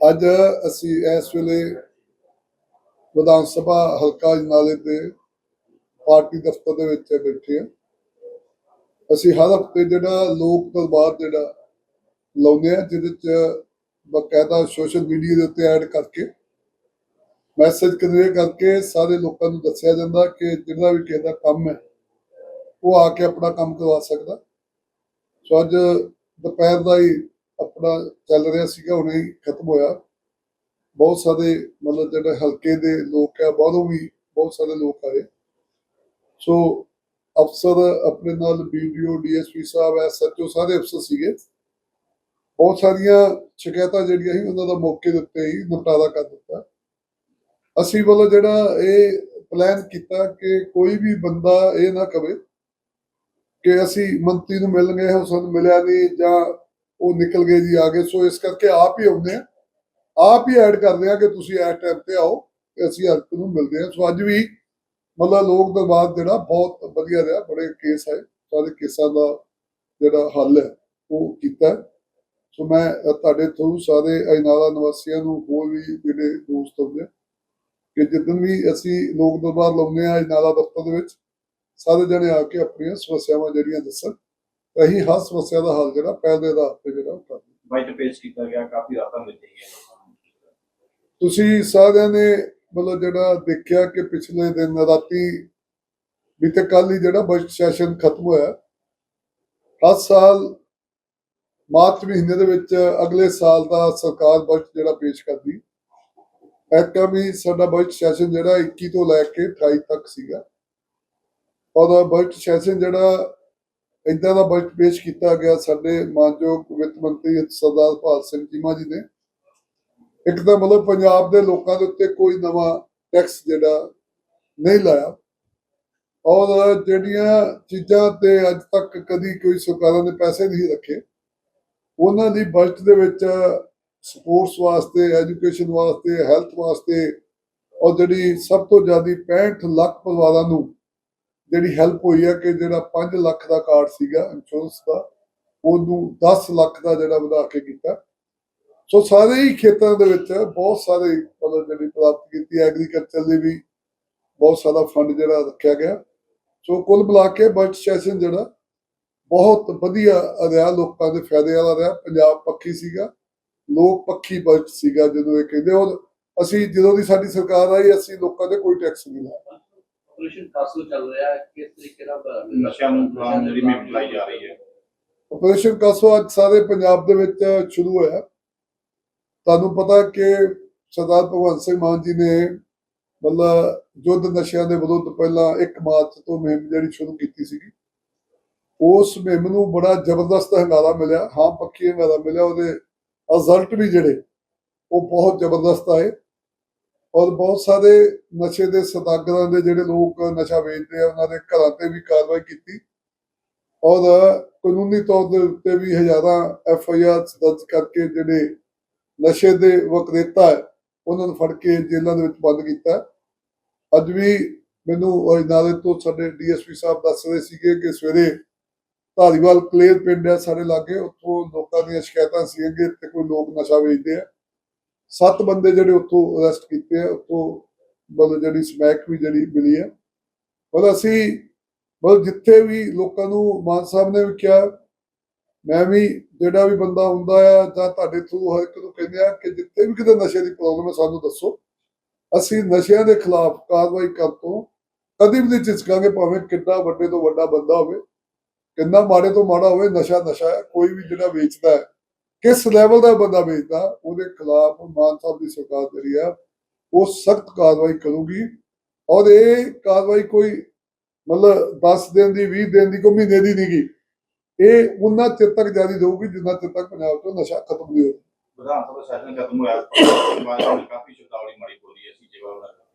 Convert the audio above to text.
ਅੱਜ ਅਸੀਂ ਇਸ ਵੇਲੇ ਵਿਧਾਨ ਸਭਾ ਹਲਕਾ ਜਨਾਲੇ ਦੇ ਪਾਰਟੀ ਦਫ਼ਤਰ ਦੇ ਵਿੱਚ ਬੈਠੇ ਹਾਂ। ਅਸੀਂ ਹਰ ਹਫ਼ਤੇ ਜਿਹੜਾ ਲੋਕ ਦਰਬਾਰ ਜਿਹੜਾ ਲਾਉਂਦੇ ਆ ਜਿਹਦੇ ਚ ਬਕਾਇਦਾ ਸੋਸ਼ਲ ਮੀਡੀਆ ਦੇ ਉੱਤੇ ਐਡ ਕਰਕੇ ਮੈਸੇਜ ਕਨਵੇ ਕਰਕੇ ਸਾਰੇ ਲੋਕਾਂ ਨੂੰ ਦੱਸਿਆ ਜਾਂਦਾ ਕਿ ਜਿਹੜਾ ਵੀ ਕਿਸੇ ਦਾ ਕੰਮ ਹੈ, ਉਹ ਆ ਕੇ ਆਪਣਾ ਕੰਮ ਕਰਵਾ ਸਕਦਾ। ਸੋ ਅੱਜ ਦੁਪਹਿਰ ਦਾ ਹੀ ਆਪਣਾ ਚੱਲ ਰਿਹਾ ਸੀਗਾ, ਹੁਣੇ ਹੀ ਖਤਮ ਹੋਇਆ। ਬਹੁਤ ਸਾਰੇ ਮਤਲਬ ਜਿਹੜੇ ਹਲਕੇ ਦੇ ਲੋਕ ਆ, ਬਾਹਰੋਂ ਵੀ ਬਹੁਤ ਸਾਰੇ ਲੋਕ ਆਏ। ਸੋ ਅਫਸਰ ਆਪਣੇ ਨਾਲ ਵੀਡੀਓ ਡੀਐਸਪੀ ਸਾਹਿਬ ਐਸਐਚਓ ਸਾਰੇ ਅਫਸਰ ਸੀਗੇ। ਬਹੁਤ ਸਾਰੀਆਂ ਸ਼ਿਕਾਇਤਾਂ ਜਿਹੜੀਆਂ ਸੀ, ਉਹਨਾਂ ਦਾ ਮੌਕੇ ਦੇ ਉੱਤੇ ਹੀ ਨਿਪਟਾਰਾ ਕਰ ਦਿੱਤਾ। ਅਸੀਂ ਵੱਲੋਂ ਜਿਹੜਾ ਇਹ ਪਲਾਨ ਕੀਤਾ ਕਿ ਕੋਈ ਵੀ ਬੰਦਾ ਇਹ ਨਾ ਕਵੇ ਕਿ ਅਸੀਂ ਮੰਤਰੀ ਨੂੰ ਮਿਲਣ ਗਏ ਹਾਂ ਸਾਨੂੰ ਮਿਲਿਆ ਨਹੀਂ ਜਾਂ ਉਹ ਨਿਕਲ ਗਏ ਜੀ ਆ ਗਏ। ਸੋ ਇਸ ਕਰਕੇ ਆਪ ਹੀ ਆਉਂਦੇ ਆ ਆਪ ਹੀ ਐਡ ਕਰਦੇ ਆ ਕਿ ਤੁਸੀਂ ਇਸ ਟਾਈਮ ਤੇ ਆਓ ਤੇ ਅਸੀਂ ਹਰ ਨੂੰ ਮਿਲਦੇ ਆ ਸੋ ਅੱਜ ਵੀ ਮਤਲਬ ਲੋਕ ਦਰਬਾਰ ਜਿਹੜਾ ਬਹੁਤ ਵਧੀਆ ਰਿਹਾ। ਬੜੇ ਕੇਸ ਆਏ। ਸਾਰੇ ਕੇਸਾਂ ਦਾ ਜਿਹੜਾ ਹੱਲ ਹੈ ਉਹ ਕੀਤਾ। ਸੋ ਮੈਂ ਤੁਹਾਡੇ ਥਰੂ ਸਾਰੇ ਅਜਨਾਲਾ ਨਿਵਾਸੀਆਂ ਨੂੰ ਹੋਰ ਵੀ ਜਿਹੜੇ ਦੋਸਤ ਹੁੰਦੇ ਆ, ਕਿ ਜਿੱਦਣ ਵੀ ਅਸੀਂ ਲੋਕ ਦਰਬਾਰ ਲਾਉਂਦੇ ਆ ਅਜਨਾਲਾ ਦਫ਼ਤਰ ਦੇ ਵਿੱਚ ਸਾਰੇ ਜਣੇ ਆ ਕੇ ਆਪਣੀਆਂ ਸਮੱਸਿਆਵਾਂ ਜਿਹੜੀਆਂ ਦੱਸਣ। ਅਸੀਂ ਹਰ ਸਮੱਸਿਆ ਦਾ ਹੱਲ ਜਿਹੜਾ ਪਹਿਲ ਦੇ ਆਧਾਰ ਤੇ ਜਿਹੜਾ ਉਹ ਕਰਦੇ ਹਾਂ। ਬਾਈਟ ਪੇਸ਼ ਕੀਤਾ ਗਿਆ ਕਾਫੀ ਰਾਤਾਂ ਮਿਲ ਗਈਆਂ ਲੋਕਾਂ ਨੂੰ। ਤੁਸੀਂ ਸਾਰਿਆਂ ਨੇ ਮਤਲਬ ਜਿਹੜਾ ਦੇਖਿਆ ਕਿ ਪਿਛਲੇ ਦਿਨ ਰਾਤੀ ਬੀਤੇ ਕੱਲ ਹੀ ਜਿਹੜਾ ਬਜਟ ਸੈਸ਼ਨ ਖਤਮ ਹੋਇਆ। ਹਰ ਸਾਲ ਮਾਰਚ ਮਹੀਨੇ ਦੇ ਵਿੱਚ ਅਗਲੇ ਸਾਲ ਦਾ ਸਰਕਾਰ ਬਜਟ ਜਿਹੜਾ ਪੇਸ਼ ਕਰਦੀ। ਐਕਾ ਵੀ ਸਾਡਾ ਬਜਟ ਸੈਸ਼ਨ ਜਿਹੜਾ 21 ਤੋਂ ਲੈ ਕੇ 28 ਤੱਕ ਸੀਗਾ। ਔਰ ਬਜਟ ਸੈਸ਼ਨ ਜਿਹੜਾ ਇਦਾਂ ਦਾ ਬਜਟ ਪੇਸ਼ ਕੀਤਾ ਗਿਆ ਸਾਡੇ ਮਾਨਯੋਗ ਵਿੱਤ ਮੰਤਰੀ ਸਰਦਾਰ ਭਾਲ ਸਿੰਘ ਚੀਮਾ ਜੀ ਨੇ। ਇੱਕ ਤਾਂ ਮਤਲਬ ਪੰਜਾਬ ਦੇ ਲੋਕਾਂ ਦੇ ਉੱਤੇ ਕੋਈ ਨਵਾਂ ਟੈਕਸ ਜਿਹੜਾ ਨਹੀਂ ਲਾਇਆ। ਔਰ ਜਿਹੜੀਆਂ ਚੀਜ਼ਾਂ ਤੇ ਅੱਜ ਤੱਕ ਕਦੀ ਕੋਈ ਸਰਕਾਰਾਂ ਨੇ ਪੈਸੇ ਨਹੀਂ ਰੱਖੇ, ਉਹਨਾਂ ਦੀ ਬਜਟ ਦੇ ਵਿੱਚ ਸਪੋਰਟਸ ਵਾਸਤੇ, ਐਜੂਕੇਸ਼ਨ ਵਾਸਤੇ, ਹੈਲਥ ਵਾਸਤੇ ਔਰ ਜਿਹੜੀ ਸਭ ਤੋਂ ਜ਼ਿਆਦਾ 65 ਲੱਖ ਪਰਿਵਾਰਾਂ ਨੂੰ ਜਿਹੜੀ ਹੈਲਪ ਹੋਈ ਹੈ ਕਿ ਜਿਹੜਾ 5 ਲੱਖ ਦਾ ਕਾਰਡ ਸੀਗਾ ਇੰਸ਼ੋਰੈਂਸ ਦਾ, ਉਹਨੂੰ 10 ਲੱਖ ਦਾ ਜਿਹੜਾ ਵਧਾ ਕੇ ਕੀਤਾ। ਸੋ ਸਾਰੇ ਹੀ ਖੇਤਰਾਂ ਦੇ ਵਿੱਚ ਬਹੁਤ ਸਾਰੇ ਮਤਲਬ ਜਿਹੜੀ ਪ੍ਰਾਪਤ ਕੀਤੀ ਐਗਰੀਕਲਚਰ ਲਈ ਵੀ ਬਹੁਤ ਸਾਰਾ ਫੰਡ ਜਿਹੜਾ ਰੱਖਿਆ ਗਿਆ। ਸੋ ਕੁੱਲ ਮਿਲਾ ਕੇ ਬਜਟ ਸੈਸ਼ਨ ਜਿਹੜਾ ਬਹੁਤ ਵਧੀਆ ਰਿਹਾ, ਲੋਕਾਂ ਦੇ ਫਾਇਦੇ ਵਾਲਾ ਰਿਹਾ। ਪੰਜਾਬ ਪੱਖੀ ਸੀਗਾ, ਲੋਕ ਪੱਖੀ ਬਜਟ ਸੀਗਾ, ਜਦੋਂ ਇਹ ਕਹਿੰਦੇ ਔਰ ਅਸੀਂ, ਜਦੋਂ ਦੀ ਸਾਡੀ ਸਰਕਾਰ ਆਈ, ਅਸੀਂ ਲੋਕਾਂ ਦੇ ਕੋਈ ਟੈਕਸ ਨਹੀਂ ਲਾਇਆ। ਆਪਰੇਸ਼ਨ ਕਾਸੋ ਚੱਲ ਰਿਹਾ ਹੈ ਕਿਸ ਤਰੀਕੇ ਨਾਲ ਨਸ਼ਿਆਂ ਨੂੰ ਖਾਣ ਜਿਹੜੀ ਮੁਹਿੰਮ ਚਲਾਈ ਜਾ ਰਹੀ ਹੈ। ਆਪਰੇਸ਼ਨ ਕਾਸੋ ਅੱਜ ਸਾਰੇ ਪੰਜਾਬ ਦੇ ਵਿੱਚ ਸ਼ੁਰੂ ਹੋਇਆ ਤੁਹਾਨੂੰ ਪਤਾ ਕਿ ਸਰਦਾਰ ਭਗਵੰਤ ਸਿੰਘ ਮਾਨ ਜੀ ਨੇ ਮਤਲਬ ਯੁੱਧ ਨਸ਼ਿਆਂ ਦੇ ਵਿਰੁੱਧ ਪਹਿਲਾਂ 1 ਮਾਰਚ ਤੋਂ ਮੁਹਿੰਮ ਜਿਹੜੀ ਸ਼ੁਰੂ ਕੀਤੀ ਸੀਗੀ। ਉਸ ਮੁਹਿੰਮ ਨੂੰ ਬੜਾ ਜ਼ਬਰਦਸਤ ਹੰਗਾਰਾ ਮਿਲਿਆ ਹਾਂ ਪੱਕੀ ਹੰਗਾਰਾ ਮਿਲਿਆ ਉਹਦੇ ਰਿਜ਼ਲਟ ਵੀ ਜਿਹੜੇ ਉਹ ਬਹੁਤ ਜ਼ਬਰਦਸਤ ਆਏ। ਔਰ ਬਹੁਤ ਸਾਰੇ ਨਸ਼ੇ ਦੇ ਸਦਾਗਰਾਂ ਦੇ ਜਿਹੜੇ ਲੋਕ ਨਸ਼ਾ ਵੇਚਦੇ ਆ, ਉਹਨਾਂ ਦੇ ਘਰਾਂ ਤੇ ਵੀ ਕਾਰਵਾਈ ਕੀਤੀ। ਔਰ ਕਾਨੂੰਨੀ ਤੌਰ ਦੇ ਉੱਤੇ ਵੀ ਹਜ਼ਾਰਾਂ ਐਫ ਆਈ ਆਰ ਦਰਜ ਕਰਕੇ ਜਿਹੜੇ ਨਸ਼ੇ ਦੇ ਵਕਰੇਤਾ ਹੈ, ਉਹਨਾਂ ਨੂੰ ਫੜ ਕੇ ਜੇਲ੍ਹਾਂ ਦੇ ਵਿੱਚ ਬੰਦ ਕੀਤਾ। ਅੱਜ ਵੀ ਮੈਨੂੰ ਉਹ ਤੋਂ ਸਾਡੇ ਡੀਐਸਪੀ ਸਾਹਿਬ ਦੱਸ ਰਹੇ ਸੀਗੇ ਕਿ ਸਵੇਰੇ ਧਾਰੀਵਾਲ ਕਲੇਰ ਪਿੰਡ ਹੈ ਸਾਡੇ ਲਾਗੇ, ਉੱਥੋਂ ਲੋਕਾਂ ਦੀਆਂ ਸ਼ਿਕਾਇਤਾਂ ਸੀਗੀਆਂ ਕਿ ਇੱਥੇ ਕੋਈ ਲੋਕ ਨਸ਼ਾ ਵੇਚਦੇ ਆ। ਸੱਤ ਬੰਦੇ ਜਿਹੜੇ ਉੱਥੋਂ ਅਰੈਸਟ ਕੀਤੇ ਆ, ਉੱਥੋਂ ਮਤਲਬ ਜਿਹੜੀ ਸਮੈਕ ਵੀ ਜਿਹੜੀ ਮਿਲੀ ਹੈ ਪਰ ਅਸੀਂ, ਮਤਲਬ ਜਿੱਥੇ ਵੀ ਲੋਕਾਂ ਨੂੰ ਮਾਨ ਸਾਹਿਬ ਨੇ ਵੀ ਕਿਹਾ, ਮੈਂ ਵੀ ਜਿਹੜਾ ਵੀ ਬੰਦਾ ਹੁੰਦਾ ਆ ਜਾਂ ਤੁਹਾਡੇ ਥਰੂ ਹਰ ਇੱਕ ਨੂੰ ਕਹਿੰਦੇ ਆ ਕਿ ਜਿੱਥੇ ਵੀ ਕਿਤੇ ਨਸ਼ੇ ਦੀ ਪ੍ਰੋਬਲਮ ਹੈ ਸਾਨੂੰ ਦੱਸੋ। ਅਸੀਂ ਨਸ਼ਿਆਂ ਦੇ ਖਿਲਾਫ ਕਾਰਵਾਈ ਕਰਨ ਤੋਂ ਕਦੀ ਵੀ ਨਹੀਂ ਝਿਜਕਾਂਗੇ, ਭਾਵੇਂ ਕਿੰਨਾ ਵੱਡੇ ਤੋਂ ਵੱਡਾ ਬੰਦਾ ਹੋਵੇ, ਕਿੰਨਾ ਮਾੜੇ ਤੋਂ ਮਾੜਾ ਹੋਵੇ, ਨਸ਼ਾ ਨਸ਼ਾ ਹੈ ਕੋਈ ਵੀ ਜਿਹੜਾ ਵੇਚਦਾ ਹੈ। ਕਿਸ ਲੈਵਲ ਦਾ ਬੰਦਾ ਵੇਚਦਾ, ਉਹਦੇ ਖਿਲਾਫ ਮਾਨ ਸਾਹਿਬ ਦੀ ਸਰਕਾਰ ਜਿਹੜੀ ਆ, ਉਹ ਸਖਤ ਕਾਰਵਾਈ ਕਰੂਗੀ ਔਰ ਇਹ ਕਾਰਵਾਈ ਕੋਈ ਮਤਲਬ 10 ਦਿਨ ਦੀ 20 ਦਿਨ ਦੀ ਕੋਈ ਮਹੀਨੇ ਦੀ ਨਹੀਂਗੀ। ਇਹ ਉਹਨਾਂ ਚਿਰ ਤੱਕ ਜਾਰੀ ਰਹੂਗੀ, ਜਿੰਨਾ ਚਿਰ ਤੱਕ ਪੰਜਾਬ ਤੋਂ ਨਸ਼ਾ ਖਤਮ ਨਹੀਂ ਹੋਇਆ ਵਿਧਾਨ ਸਭਾ ਸੈਸ਼ਨ ਖਤਮ ਹੋਇਆ ਕਾਫੀ ਸ਼ਬਦਾਵਲੀ ਮਾੜੀ ਬੋਲੀ, ਅਸੀਂ ਜਵਾਬ ਨਾ